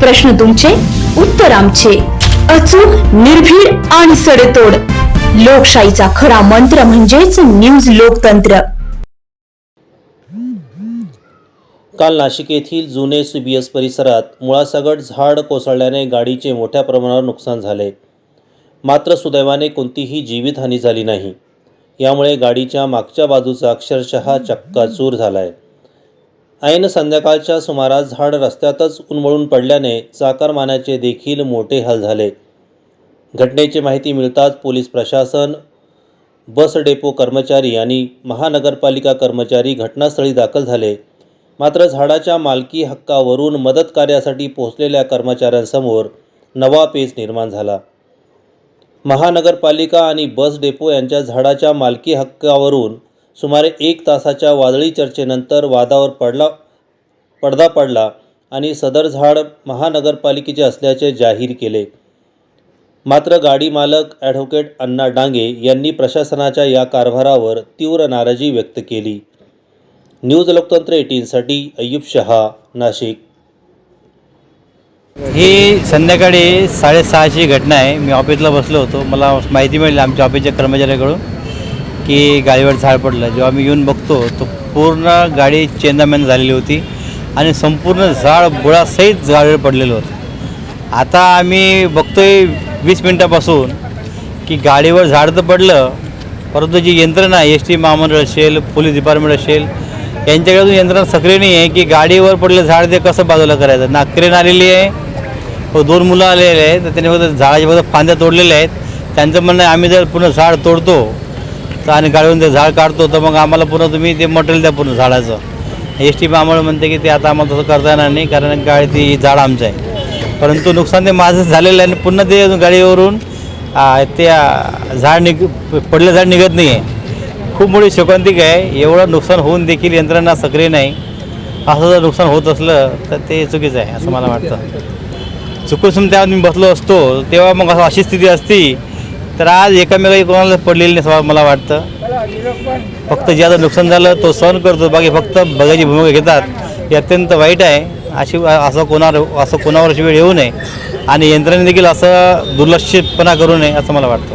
प्रश्न तुमचे उत्तर आमचे. अचूक निर्भीड आणि सडेतोड. लोकशाहीचा खरा मंत्र म्हणजेच न्यूज लोकतंत्र. काल नाशिक येथील जुने सीबीएस परिसरात मुळासगट झाड कोसळल्याने गाडीचे मोठ्या प्रमाणावर नुकसान झाले. मात्र सुदैवाने कोणतीही जीवितहानी झाली नाही. यामुळे गाडीच्या मागच्या बाजूचा अक्षरशः चक्काचूर झाला आहे ऐन संध्याकाळच्या सुमारास झाड रस्त्यातच उन्मळून पडल्याने चाकरमानाचे देखील मोठे हाल झाले. घटनेची माहिती मिळताच पोलीस प्रशासन बस डेपो कर्मचारी आणि महानगरपालिका कर्मचारी घटनास्थळी दाखल झाले. मात्र झाडाच्या मालकी हक्कावरून मदत कार्यासाठी पोहोचलेल्या कर्मचाऱ्यांसमोर नवा पेच निर्माण झाला. महानगरपालिका आणि बस डेपो यांच्या झाडाच्या मालकी हक्कावरून सुमारे एक तासाच्या वादळी चर्चेनंतर वादावर पडला पडदा पडला आणि सदर झाड महानगरपालिकेचे असल्याचे जाहीर केले. मात्र गाडी मालक ॲडव्होकेट अण्णा डांगे यांनी प्रशासनाच्या या कारभारावर तीव्र नाराजी व्यक्त केली. न्यूज लोकतंत्र एटीनसाठी अय्यूब शहा नाशिक. ही संध्याकाळी साडेसहाची घटना आहे. मी ऑफिसला बसलो होतो. मला माहिती मिळाली आमच्या ऑफिसच्या कर्मचाऱ्याकडून. की गाडीवर झाड पडलं. जेव्हा मी येऊन बघतो तो पूर्ण गाडी चेंदामेंद झालेली होती आणि संपूर्ण झाड बुळासहित गाडीवर पडलेलं होतं. आता आम्ही बघतोय वीस मिनटापासून की गाडीवर झाड तर पडलं परंतु जी यंत्रणा एस टी महामंडळ असेल पोलीस डिपार्टमेंट असेल यांच्याकडून यंत्रणा सक्रिय नाही आहे की गाडीवर पडलं झाड ते कसं बाजूला करायचं. नाक्रेन आलेली आहे. व दोन मुलं आलेले आहेत. तर त्यांनी फक्त झाडाच्या फक्त फांद्या तोडलेल्या आहेत. त्यांचं म्हणणं आहे आम्ही जर पूर्ण झाड तोडतो तर आणि गाडीवरून ते झाड काढतो तर मग आम्हाला पुन्हा तुम्ही ते मटेरियल द्या पूर्ण झाडाचं. एस टी आम्हाला म्हणते की ते आता आम्हाला तसं करता येणार नाही कारण गाडी ती झाड आमचं आहे. परंतु नुकसान ते माझं झालेलं आहे आणि पुन्हा ते गाडीवरून ते झाड निघ पडलं झाड निघत नाही आहे खूप मोठी शोकांतिक आहे. एवढं नुकसान होऊन देखील यंत्रणा सक्रिय नाही. असं जर नुकसान होत असलं तर ते चुकीचं आहे असं मला वाटतं. चुकून तेव्हा मी बसलो असतो तेव्हा मग असं अशी स्थिती असती तर आज एकामेकाही कोणाला पडलेली नाही स्वभाव मला वाटतं. फक्त ज्याचं नुकसान झालं तो सहन करतो. बाकी फक्त बघायची भूमिका घेतात. हे अत्यंत वाईट आहे. अशी असं कोणावर असं कोणावर अशी वेळ येऊ नये. आणि यंत्रणेने देखील असं दुर्लक्षितपणा करू नये असं मला वाटतं.